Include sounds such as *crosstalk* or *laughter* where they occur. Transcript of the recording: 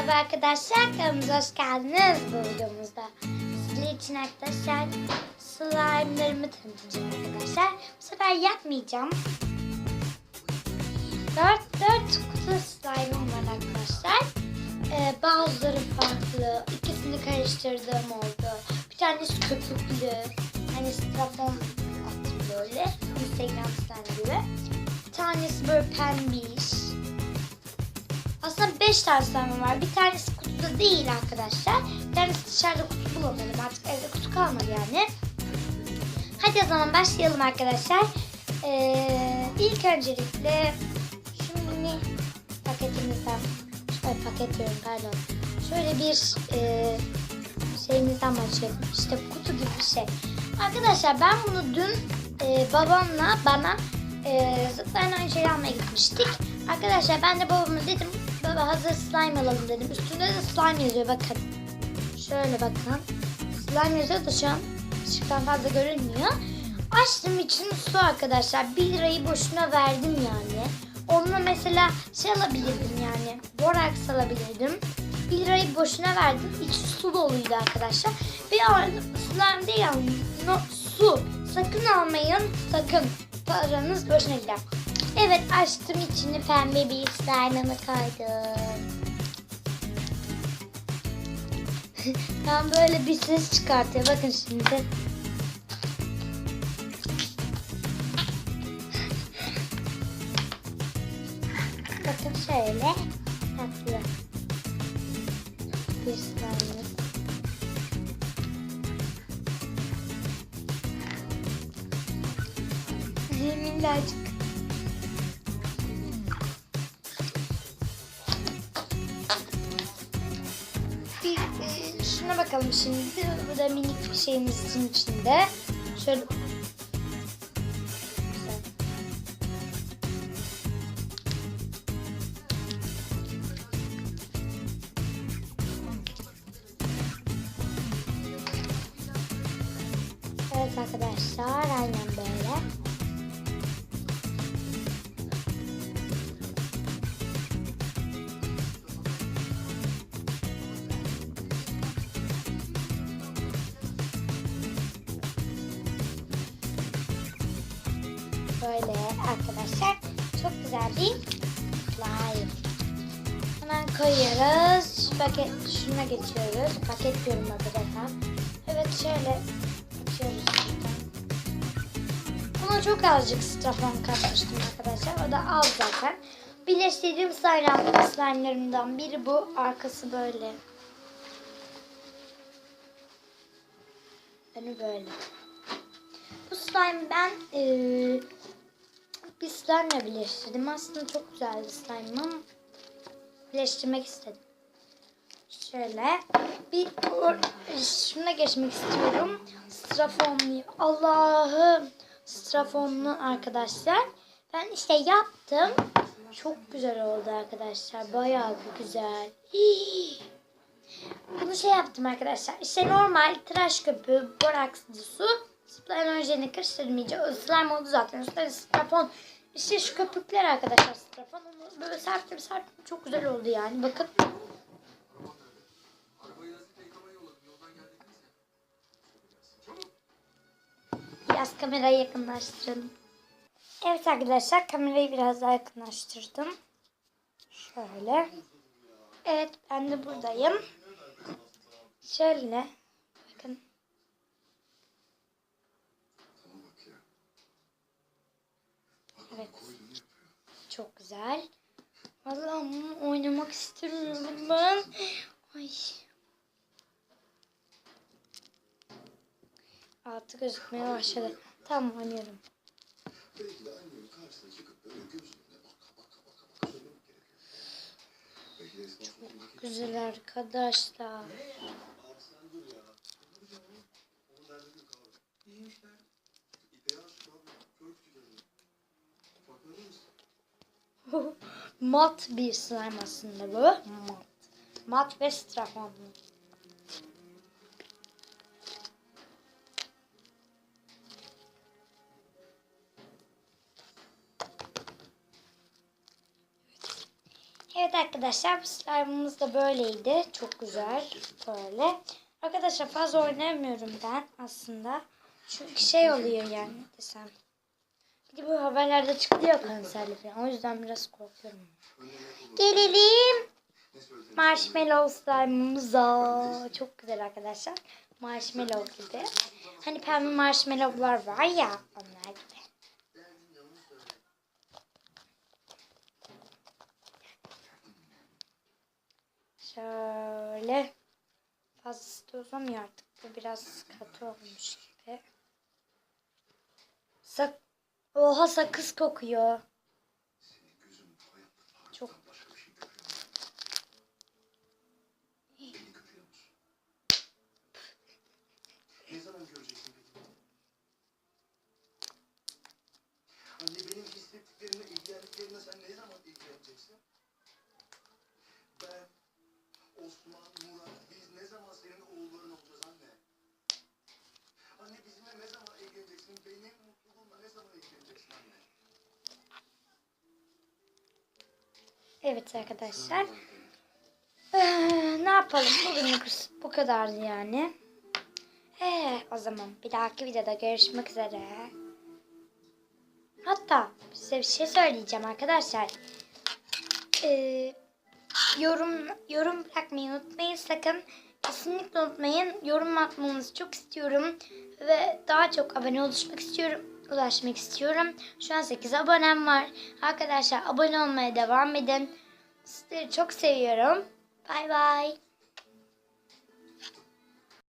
Merhaba arkadaşlar, kanalımıza hoş geldiniz bu videomuzda. Sizler için arkadaşlar slime'larımı tanıtacağım arkadaşlar. Bu sefer yapmayacağım. 4, 4 kutu slime'ım var arkadaşlar. Ee, bazıları farklı. İkisini karıştırdığım oldu. Bir tanesi köpüklü. Hani strapon attım böyle. Instagram slime gibi. Bir tanesi böyle pembiş. Aslında 5 tane var. Bir tanesi kutuda değil arkadaşlar. Bir tanesi dışarıda kutu bulamadım. Artık evde kutu kalmadı yani. Hadi o zaman başlayalım arkadaşlar. Ee, ilk öncelikle şu mini paketimizden Ay paket diyorum pardon. Şöyle bir e, şeyimizden başlayalım. İşte kutu gibi bir şey. Arkadaşlar ben bunu dün e, babamla bana e, zıplayan oyuncakları almaya gitmiştik. Arkadaşlar ben de babama dedim baba hazır slime alalım dedim. Üstünde de slime yazıyor bakın. Şöyle bakın. Slime yazıyor da şu an ışıktan fazla görünmüyor. Açtım için su arkadaşlar. 1 lirayı boşuna verdim yani. Onunla mesela şey alabilirdim yani. Borax alabilirdim. 1 lirayı boşuna verdim. İçi su doluydu arkadaşlar. Arada slime değil yani. No, su. Sakın almayın. Sakın. Paranız boşuna gider. Evet açtım içini pembe bir slime'ımı koydum. *laughs* ben böyle bir ses çıkartıyor. Bakın şimdi. Bakın şöyle tatlı bir slime. Minnacık. Şuna bakalım şimdi. Bu da minik bir şeyimizin içinde. Şöyle. Evet arkadaşlar aynen böyle. Arkadaşlar çok güzel bir slime. Hemen koyuyoruz. Paket şuna geçiyoruz. Paket diyorum zaten. Evet şöyle açıyoruz. Buna çok azıcık strafon katmıştım arkadaşlar. O da az zaten. Birleştirdiğim slime, slime'larımdan biri bu. Arkası böyle. Önü böyle. Bu slime ben eee bir slime birleştirdim. Aslında çok güzel bir slime ama birleştirmek istedim. Şöyle bir şuna geçmek istiyorum. Strafonlu. Allah'ım. Strafonlu arkadaşlar. Ben işte yaptım. Çok güzel oldu arkadaşlar. Bayağı güzel. Hii. Bunu şey yaptım arkadaşlar. İşte normal tıraş köpüğü, borakslı su, slime orijinali karıştırdım iyice. O slime oldu zaten. Üstüne strapon. İşte şu köpükler arkadaşlar strapon. Böyle serptim serptim. Çok güzel oldu yani. Bakın. Biraz kamerayı yakınlaştıralım. Evet arkadaşlar kamerayı biraz daha yakınlaştırdım. Şöyle. Evet ben de buradayım. Şöyle. Bakın. Evet. Çok güzel. Allah'ım oynamak istemiyorum ben. Ay. Altı gözükmeye başladı. Tamam oynuyorum. Gerekiyor. Güzel arkadaşlar. Abi *laughs* Mat bir slime aslında bu. Mat. Mat ve strafonlu. Evet arkadaşlar bu slime'ımız da böyleydi. Çok güzel. Böyle. Arkadaşlar fazla oynamıyorum ben aslında. Çünkü şey oluyor yani desem. Bir bu haberlerde çıkıyor kanserli falan. O yüzden biraz korkuyorum. Gelelim marshmallow slime'ımıza. Çok güzel arkadaşlar. Marshmallow gibi. Hani pembe marshmallowlar var ya onlar gibi. Şöyle. Fazlası da uzamıyor artık. Bu biraz katı olmuş gibi. Sak Oha sakız kokuyor. Evet arkadaşlar. Ee, ne yapalım? Bugünlük bu kadardı yani. Ee, o zaman bir dahaki videoda görüşmek üzere. Hatta size bir şey söyleyeceğim arkadaşlar. Ee, yorum yorum bırakmayı unutmayın sakın. Kesinlikle unutmayın. Yorum atmanızı çok istiyorum. Ve daha çok abone oluşmak istiyorum. Ulaşmak istiyorum. Şu an 8 abonem var. Arkadaşlar abone olmaya devam edin. Sizleri çok seviyorum. Bay bay.